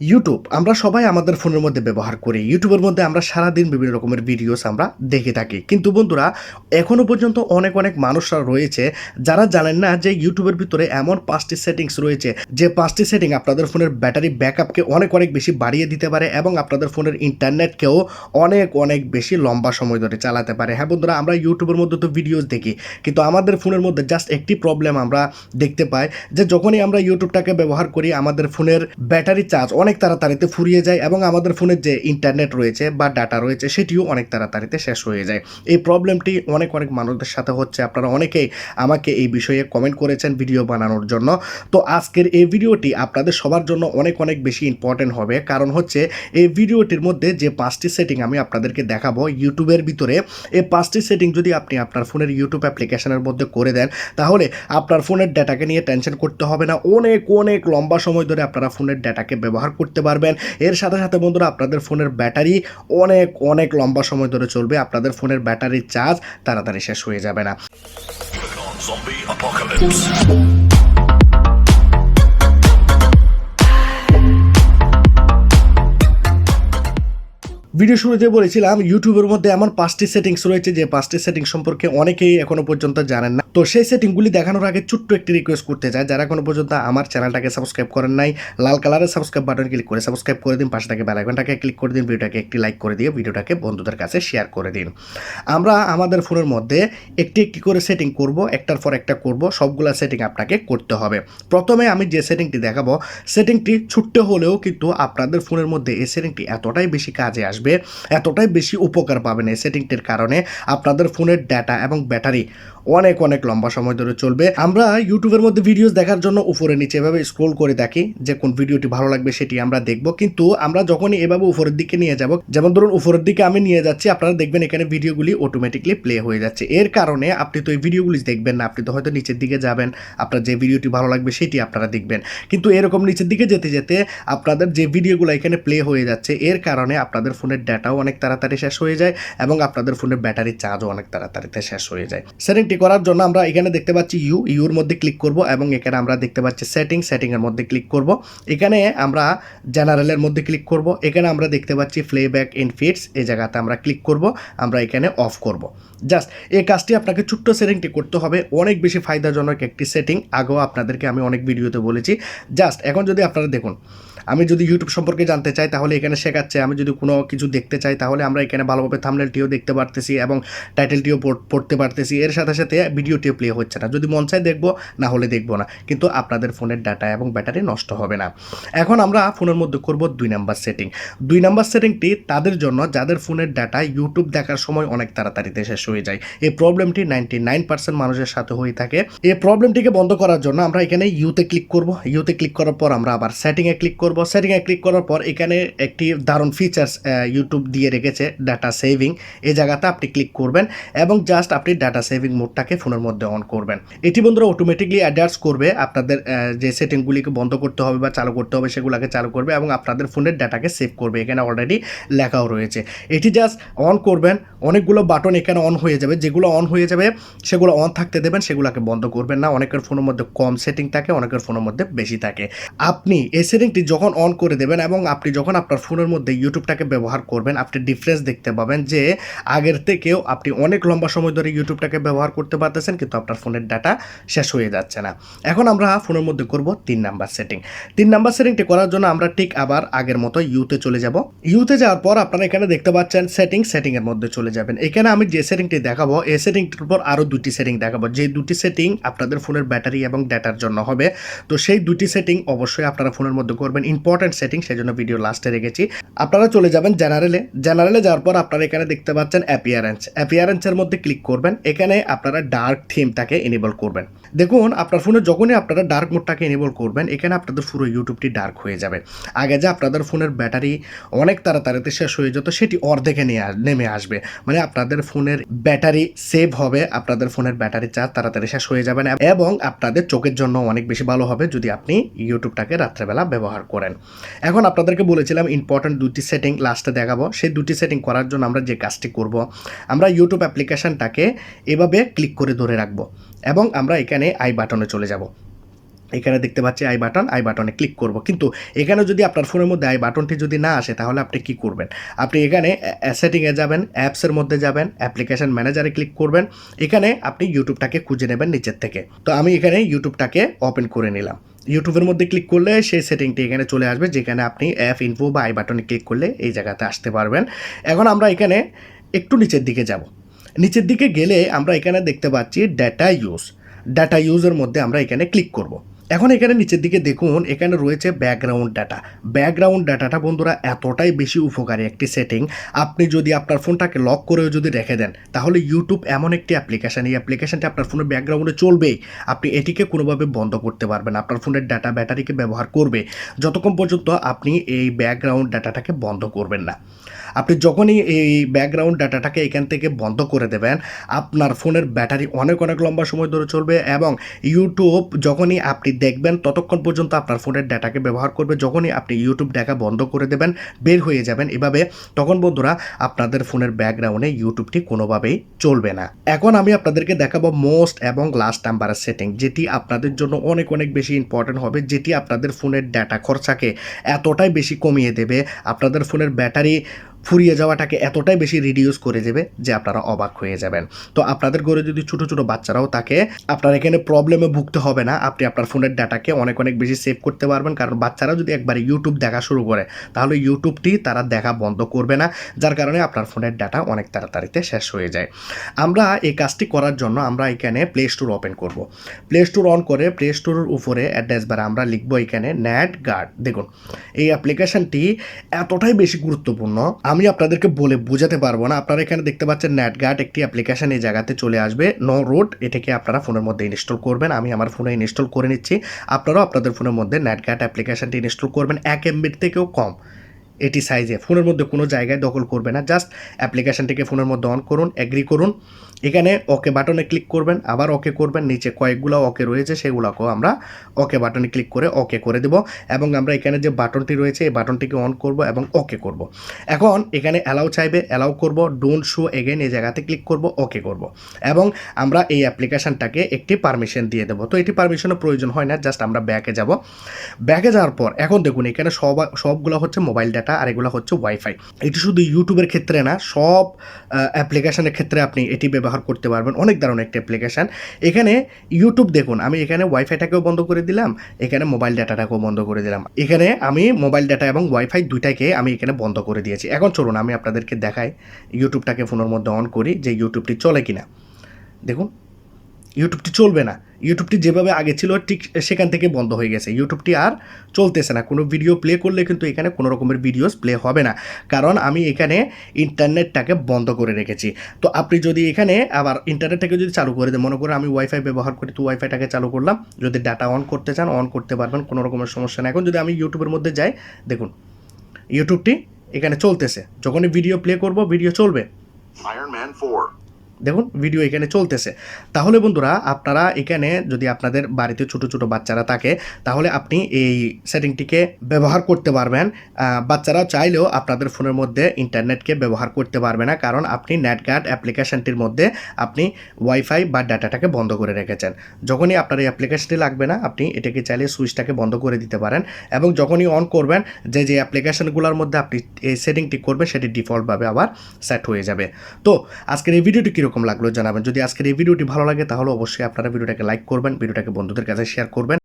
YouTube আমরা সবাই আমাদের ফোনের মধ্যে ব্যবহার করি। ইউটিউবের মধ্যে আমরা সারাদিন বিভিন্ন রকমের ভিডিওস আমরা দেখে থাকি। কিন্তু বন্ধুরা এখনও পর্যন্ত অনেক অনেক মানুষরা রয়েছে যারা জানেন না যে ইউটিউবের ভিতরে এমন পাঁচটি সেটিংস রয়েছে, যে পাঁচটি সেটিং আপনাদের ফোনের ব্যাটারি ব্যাকআপকে অনেক অনেক বেশি বাড়িয়ে দিতে পারে এবং আপনাদের ফোনের ইন্টারনেটকেও অনেক অনেক বেশি লম্বা সময় ধরে চালাতে পারে। হ্যাঁ বন্ধুরা, আমরা ইউটিউবের মধ্যে তো ভিডিওস দেখি, কিন্তু আমাদের ফোনের মধ্যে জাস্ট একটি প্রবলেম আমরা দেখতে পাই, যে যখনই আমরা ইউটিউবটাকে ব্যবহার করি, আমাদের ফোনের ব্যাটারি চার্জ অনেক তাড়াতাড়িতে ফুরিয়ে যায় এবং আমাদের ফোনের যে ইন্টারনেট রয়েছে বা ডাটা রয়েছে সেটিও অনেক তাড়াতাড়িতে শেষ হয়ে যায়। এই প্রবলেমটি অনেক অনেক মানুষদের সাথে হচ্ছে। আপনারা অনেকেই আমাকে এই বিষয়ে কমেন্ট করেছেন ভিডিও বানানোর জন্য। তো আজকের এই ভিডিওটি আপনাদের সবার জন্য অনেক অনেক বেশি ইম্পর্টেন্ট হবে। কারণ হচ্ছে, এই ভিডিওটির মধ্যে যে পাঁচটি সেটিং আমি আপনাদেরকে দেখাবো ইউটিউবের ভিতরে, এই পাঁচটি সেটিং যদি আপনি আপনার ফোনের ইউটিউব অ্যাপ্লিকেশনের মধ্যে করে দেন, তাহলে আপনার ফোনের ডেটাকে নিয়ে টেনশন করতে হবে না। অনেক অনেক লম্বা সময় ধরে আপনারা ফোনের ডেটাকে ব্যবহার করতে পারবেন। এর সাথে সাথে বন্ধুরা আপনাদের ফোনের ব্যাটারি অনেক অনেক লম্বা সময় ধরে চলবে। আপনাদের ফোনের ব্যাটারির চার্জ তাড়াতাড়ি শেষ হয়ে যাবে না। ভিডিও শুরুতে বলেছিলাম ইউটিউবের মধ্যে এমন পাঁচটি সেটিংস রয়েছে যে পাঁচটি সেটিং সম্পর্কে অনেকেই এখনও পর্যন্ত জানেন না। তো সেই সেটিংগুলি দেখানোর আগে ছোট্ট একটি রিকোয়েস্ট করতে চাই। যারা এখনও পর্যন্ত আমার চ্যানেলটাকে সাবস্ক্রাইব করেন নাই, লাল কালারের সাবস্ক্রাইব বাটন ক্লিক করে সাবস্ক্রাইব করে দিন, পাশে থাকে বেল আইকনটাকে ক্লিক করে দিন, ভিডিওটাকে একটি লাইক করে দিয়ে ভিডিওটাকে বন্ধুদের কাছে শেয়ার করে দিন। আমরা আমাদের ফোনের মধ্যে একটি একটি করে সেটিং করব, একটার পর একটা করব, সবগুলা সেটিং আপনাকে করতে হবে। প্রথমে আমি যে সেটিংটি দেখাবো সেটিংটি ছোট্ট হলেও কিন্তু আপনাদের ফোনের মধ্যে এই সেটিংটি এতটাই বেশি কাজে আসবে এতটাই বেশি উপকার পাবেন এই সেটিংটির কারণে। আপনাদের ফোনের ডেটা এবং ব্যাটারি অনেক অনেক লম্বা সময় ধরে চলবে। আমরা ইউটিউবের মধ্যে ভিডিওস দেখার জন্য উপরে নিচে এভাবে স্ক্রোল করে দেখি যে কোন ভিডিওটি ভালো লাগবে, সেটি আমরা দেখব। কিন্তু আমরা যখনই এভাবে উপরের দিকে নিয়ে যাব, যেমন ধরুন উপরের দিকে আমি নিয়ে যাচ্ছি, আপনারা দেখবেন এখানে ভিডিওগুলি অটোমেটিকলি প্লে হয়ে যাচ্ছে। এর কারণে আপনি তো এই ভিডিওগুলি দেখবেন না, আপনি তো হয়তো নিচের দিকে যাবেন, আপনার যে ভিডিওটি ভালো লাগবে সেটি আপনারা দেখবেন। কিন্তু এরকম নিচের দিকে যেতে যেতে আপনাদের যে ভিডিওগুলো এখানে প্লে হয়ে যাচ্ছে, এর কারণে আপনাদের ফোনের ডাটাও অনেক তাড়াতাড়ি শেষ হয়ে যায় এবং আপনাদের ফোনের ব্যাটারি চার্জও অনেক তাড়াতাড়িতে শেষ হয়ে যায়। সেটিংটি করার জন্য আমরা এখানে দেখতে পাচ্ছি ইউ ইউর মধ্যে ক্লিক করব এবং এখানে আমরা দেখতে পাচ্ছি সেটিং সেটিংয়ের মধ্যে ক্লিক করব। এখানে আমরা জেনারেলের মধ্যে ক্লিক করব। এখানে আমরা দেখতে পাচ্ছি প্লেব্যাক ইন ফিটস এই জায়গাতে আমরা ক্লিক করব, আমরা এখানে অফ করব। জাস্ট এই কাজটি আপনাকে ছোট্ট সেটিংটি করতে হবে, অনেক বেশি ফায়দাজনক একটি সেটিং আগেও আপনাদেরকে আমি অনেক ভিডিওতে বলেছি। জাস্ট এখন যদি আপনারা দেখুন আমি যদি ইউটিউব সম্পর্কে জানতে চাই, তাহলে এখানে শেখাচ্ছে। আমি যদি কোনো কিছু দেখতে চাই, তাহলে আমরা এখানে ভালোভাবে থামনেলটিও দেখতে পারতেছি এবং টাইটেলটিও পড়তে পারতেছি। এর সাথে সাথে ভিডিওটিও প্লে হচ্ছে না। যদি মন চায় দেখব, না হলে দেখব না। কিন্তু আপনাদের ফোনের ডাটা এবং ব্যাটারি নষ্ট হবে না। এখন আমরা ফোনের মধ্যে করব দুই নাম্বার সেটিং দুই নাম্বার সেটিংটি তাদের জন্য, যাদের ফোনের ডাটা ইউটিউব দেখার সময় অনেক তাড়াতাড়িতে শেষ হয়ে যায়। এই প্রবলেমটি নাইনটি নাইন পার্সেন্ট মানুষের সাথে হয়ে থাকে। এই প্রবলেমটিকে বন্ধ করার জন্য আমরা এখানে ইউতে ক্লিক করব। ইউতে ক্লিক করার পর আমরা আবার সেটিংয়ে ক্লিক করব। সেটিংয়ে ক্লিক করার পর এখানে একটি দারুণ ফিচার্স ইউটিউব দিয়ে রেখেছে ডাটা সেভিং এই জায়গাতে আপনি ক্লিক করবেন এবং জাস্ট আপনি ডাটা সেভিং মোডটাকে ফোনের মধ্যে অন করবেন। এটি বন্ধুরা অটোমেটিকলি অ্যাডার্স করবে। আপনাদের যে সেটিংগুলিকে বন্ধ করতে হবে বা চালু করতে হবে সেগুলোকে চালু করবে এবং আপনাদের ফোনের ডাটাকে সেভ করবে। এখানে অলরেডি লেখাও রয়েছে। এটি জাস্ট অন করবেন। অনেকগুলো বাটন এখানে অন হয়ে যাবে। যেগুলো অন হয়ে যাবে, সেগুলো অন থাকতে দেবেন, সেগুলোকে বন্ধ করবেন না। অনেকের ফোনের মধ্যে কম সেটিং থাকে, অনেকের ফোনের মধ্যে বেশি থাকে। আপনি এই সেটিংটি যখন অন করে দেবেন এবং আপনি যখন আপনার ফোনের মধ্যে ইউটিউবটাকে ব্যবহার করবেন, আপনি ডিফারেন্স দেখতে পাবেন যে আগের থেকেও আপনি অনেক লম্বা সময় ধরে ইউটিউবটাকে ব্যবহার করতে পারতেছেন, কিন্তু আপনার ফোনের ডাটা শেষ হয়ে যাচ্ছে না। এখন আমরা ফোনের মধ্যে করব তিন নাম্বার সেটিং তিন নাম্বার সেটিংটি করার জন্য আমরা ঠিক আবার আগের মতো ইউতে চলে যাব। ইউতে যাওয়ার পর আপনারা এখানে দেখতে পাচ্ছেন সেটিং সেটিংয়ের মধ্যে চলে যাবেন। এখানে আমি যে সেটিংটি দেখাবো এই সেটিংটির উপর আরও দুটি সেটিং দেখাবো। যে দুটি সেটিং আপনাদের ফোনের ব্যাটারি এবং ডেটার জন্য হবে। তো সেই দুটি সেটিং অবশ্যই আপনারা ফোনের মধ্যে করবেন। ইম্পর্টেন্ট সেটিং সেই জন্য ভিডিও লাস্টে রেখেছি। আপনারা চলে যাবেন জেনারেলে জেনারেলে যাওয়ার পর আপনারা এখানে দেখতে পাচ্ছেন অ্যাপিয়ারেন্স অ্যাপিয়ারেন্সের মধ্যে ক্লিক করবেন। এখানে আপনারা ডার্ক থিমটাকে এনেবল করবেন। দেখুন, আপনার ফোনে যখনই আপনারা ডার্ক মোডটাকে এনেবল করবেন, এখানে আপনাদের পুরো ইউটিউবটি ডার্ক হয়ে যাবে। আগে যে আপনাদের ফোনের ব্যাটারি অনেক তাড়াতাড়িতে শেষ হয়ে যেত, সেটি অর্ধেকে নিয়ে নেমে আসবে। মানে আপনাদের ফোনের ব্যাটারি সেভ হবে, আপনাদের ফোনের ব্যাটারি চার্জ তাড়াতাড়ি শেষ হয়ে যাবে এবং আপনাদের চোখের জন্য অনেক বেশি ভালো হবে যদি আপনি ইউটিউবটাকে রাত্রেবেলা ব্যবহার করেন। এখন আপনাদেরকে বলেছিলাম ইম্পর্ট্যান্ট দুটি সেটিং লাস্টে দেখাবো। সেই দুটি সেটিং করার জন্য আমরা যে কাজটি করব, আমরা ইউটিউব অ্যাপ্লিকেশনটাকে এভাবে ক্লিক করে ধরে রাখব, এবং আমরা এখানে আই বাটনে চলে যাব। এখানে দেখতে পাচ্ছি আই বাটন আই বাটনে ক্লিক করব। কিন্তু এখানে যদি আপনার ফোনের মধ্যে আই বাটনটি যদি না আসে, তাহলে আপনি কি করবেন? আপনি এখানে সেটিংয়ে যাবেন অ্যাপসের মধ্যে যাবেন অ্যাপ্লিকেশন ম্যানেজারে ক্লিক করবেন। এখানে আপনি ইউটিউবটাকে খুঁজে নেবেন নিচের থেকে। তো আমি এখানে ইউটিউবটাকে ওপেন করে নিলাম। ইউটিউবের মধ্যে ক্লিক করলে সেই সেটিংটি এখানে চলে আসবে, যেখানে আপনি অ্যাপ ইনফো বা আই বাটনে ক্লিক করলে এই জায়গাতে আসতে পারবেন। এখন আমরা এখানে একটু নিচের দিকে যাব। নিচের দিকে গেলে আমরা এখানে দেখতে পাচ্ছি ডাটা ইউজ ডাটা ইউজের মধ্যে আমরা এখানে ক্লিক করব। এখন এখানে নিচের দিকে দেখুন, এখানে রয়েছে ব্যাকগ্রাউন্ড ডাটা ব্যাকগ্রাউন্ড ডাটাটা বন্ধুরা এতটাই বেশি উপকারী একটি সেটিং আপনি যদি আপনার ফোনটাকে লক করেও যদি রেখে দেন, তাহলে ইউটিউব এমন একটি অ্যাপ্লিকেশান এই অ্যাপ্লিকেশানটি আপনার ফোনের ব্যাকগ্রাউন্ডে চলবেই। আপনি এটিকে কোনোভাবে বন্ধ করতে পারবেন আপনার ফোনের ডাটা ব্যাটারিকে ব্যবহার করবে। যতক্ষণ পর্যন্ত আপনি এই ব্যাকগ্রাউন্ড ডাটাটাকে বন্ধ করবেন না। আপনি যখনই এই ব্যাকগ্রাউন্ড ডাটাটাকে এখান থেকে বন্ধ করে দেবেন, আপনার ফোনের ব্যাটারি অনেক অনেক লম্বা সময় ধরে চলবে এবং ইউটিউব যখনই আপনি দেখবেন ততক্ষণ পর্যন্ত আপনার ফোনের ডাটাকে ব্যবহার করবে, যখনই আপনি ইউটিউব দেখা বন্ধ করে দেবেন, বের হয়ে যাবেন। এভাবে তখন বন্ধুরা আপনাদের ফোনের ব্যাকগ্রাউন্ডে ইউটিউবটি কোনোভাবেই চলবে না। এখন আমি আপনাদেরকে দেখাবো মোস্ট এবং লাস্ট নাম্বারের সেটিং যেটি আপনাদের জন্য অনেক অনেক বেশি ইম্পর্টেন্ট হবে, যেটি আপনাদের ফোনের ডাটা খরচাকে এতটাই বেশি কমিয়ে দেবে। আপনাদের ফোনের ব্যাটারি ফুরিয়ে যাওয়াটাকে এতটাই বেশি রিডিউস করে দেবে যে আপনারা অবাক হয়ে যাবেন। তো আপনাদের ঘরে যদি ছোট ছোট বাচ্চারাও থাকে, আপনার এখানে প্রবলেমে ভুগতে হবে না। আপনি আপনার ফোনের ডাটাকে অনেক অনেক বেশি সেভ করতে পারবেন। কারণ বাচ্চারা যদি একবার ইউটিউব দেখা শুরু করে, তাহলে ইউটিউবটি তারা দেখা বন্ধ করবে না, যার কারণে আপনার ফোনের ডাটা অনেক তাড়াতাড়িতে শেষ হয়ে যায়। আমরা এই কাজটি করার জন্য আমরা এখানে প্লে স্টোর ওপেন করব। প্লে স্টোর অন করে প্লে স্টোরের উপরে অ্যাড্রেস বারে আমরা লিখব এখানে নেট গার্ড দেখুন, এই অ্যাপ্লিকেশনটি এতটাই বেশি গুরুত্বপূর্ণ। আমি আপনাদেরকে বলে বোঝাতে পারব না। আপনারা এখানে দেখতে পাচ্ছেন নেটগার্ড একটি অ্যাপ্লিকেশান এই জায়গাতে চলে আসবে। নো রোড এটাকে আপনারা ফোনের মধ্যে ইনস্টল করবেন। আমি আমার ফোনে ইনস্টল করে নিচ্ছি। আপনারাও আপনাদের ফোনের মধ্যে নেটগার্ড অ্যাপ্লিকেশানটি ইনস্টল করবেন। এক এমবির থেকেও কম। এটি সাইজে ফোনের মধ্যে কোনো জায়গায় দখল করবে না। জাস্ট অ্যাপ্লিকেশনটিকে ফোনের মধ্যে অন করুন এগ্রি করুন। এখানে ওকে বাটনে ক্লিক করবেন, আবার ওকে করবেন। নিচে কয়েকগুলো ওকে রয়েছে, সেগুলোকেও আমরা ওকে বাটনে ক্লিক করে ওকে করে দেব। এবং আমরা এখানে যে বাটনটি রয়েছে, এই বাটনটিকে অন করব এবং ওকে করব। এখন এখানে অ্যালাউ চাইবে অ্যালাউ করব ডোন্ট শো এগেন এই জায়গাতে ক্লিক করব ওকে করব। এবং আমরা এই অ্যাপ্লিকেশনটাকে একটি পারমিশন দিয়ে দেবো। তো এটি পারমিশনের প্রয়োজন হয় না জাস্ট আমরা ব্যাকে যাব। ব্যাকে যাওয়ার পর, এখন দেখুন এখানে সব, সবগুলো হচ্ছে মোবাইল ডাটা আর এগুলো হচ্ছে ওয়াইফাই এটি শুধু ইউটিউবের ক্ষেত্রে না, সব অ্যাপ্লিকেশনের ক্ষেত্রে আপনি এটি ব্যবহার করতে পারবেন। অনেক দারুণ একটি অ্যাপ্লিকেশান এখানে ইউটিউব দেখুন, আমি এখানে ওয়াইফাইটাকেও বন্ধ করে দিলাম, এখানে মোবাইল ডাটাটাকেও বন্ধ করে দিলাম। এখানে আমি মোবাইল ডাটা এবং ওয়াইফাই দুইটাকে আমি এখানে বন্ধ করে দিয়েছি। এখন চলুন, আমি আপনাদেরকে দেখাই ইউটিউবটাকে ফোনের মধ্যে অন করি যে ইউটিউবটি চলে কিনা। দেখুন। ইউটিউবটি চলবে না। ইউটিউবটি যেভাবে আগে ছিল, ঠিক সেখান থেকে বন্ধ হয়ে গেছে। ইউটিউবটি আর চলতেছে না। কোনো ভিডিও প্লে করলে কিন্তু এখানে কোনো রকমের ভিডিওস প্লে হবে না। কারণ আমি এখানে ইন্টারনেটটাকে বন্ধ করে রেখেছি। তো আপনি যদি এখানে আবার ইন্টারনেটটাকে যদি চালু করে দেন, মনে করুন আমি ওয়াইফাই ব্যবহার করি তো ওয়াইফাইটাকে চালু করলাম। যদি ডাটা অন করতে চান অন করতে পারবেন, কোনো রকমের সমস্যা না এখন যদি আমি ইউটিউবের মধ্যে যাই, দেখুন, ইউটিউবটি এখানে চলতেছে। যখনই ভিডিও প্লে করব ভিডিও চলবে। Iron Man 4. দেখুন ভিডিও এখানে চলতেছে। তাহলে বন্ধুরা, আপনারা এখানে যদি আপনাদের বাড়িতে ছোট ছোট বাচ্চারা থাকে, তাহলে আপনি এই সেটিংটিকে ব্যবহার করতে পারবেন। বাচ্চারা চাইলেও আপনাদের ফোনের মধ্যে ইন্টারনেটকে ব্যবহার করতে পারবে না, কারণ আপনি নেটগার্ড অ্যাপ্লিকেশনটির মধ্যে আপনি ওয়াইফাই বা ডাটাটাকে বন্ধ করে রেখেছেন। যখনই আপনার এই অ্যাপ্লিকেশনটি লাগবে না, আপনি এটাকে চাইলে সুইচটাকে বন্ধ করে দিতে পারেন এবং যখনই অন করবেন, যে যে অ্যাপ্লিকেশনগুলোর মধ্যে আপনি এই সেটিংটি করবেন, সেটি ডিফল্টভাবে আবার সেট হয়ে যাবে। তো, আজকের এই ভিডিওটি কীরকম লাগল জানাবেন। যদি আজকের এই ভিডিওটি ভালো লাগে তাহলে অবশ্যই আপনারা ভিডিওটাকে লাইক করবেন, ভিডিওটাকে বন্ধুদের কাছে শেয়ার করবেন।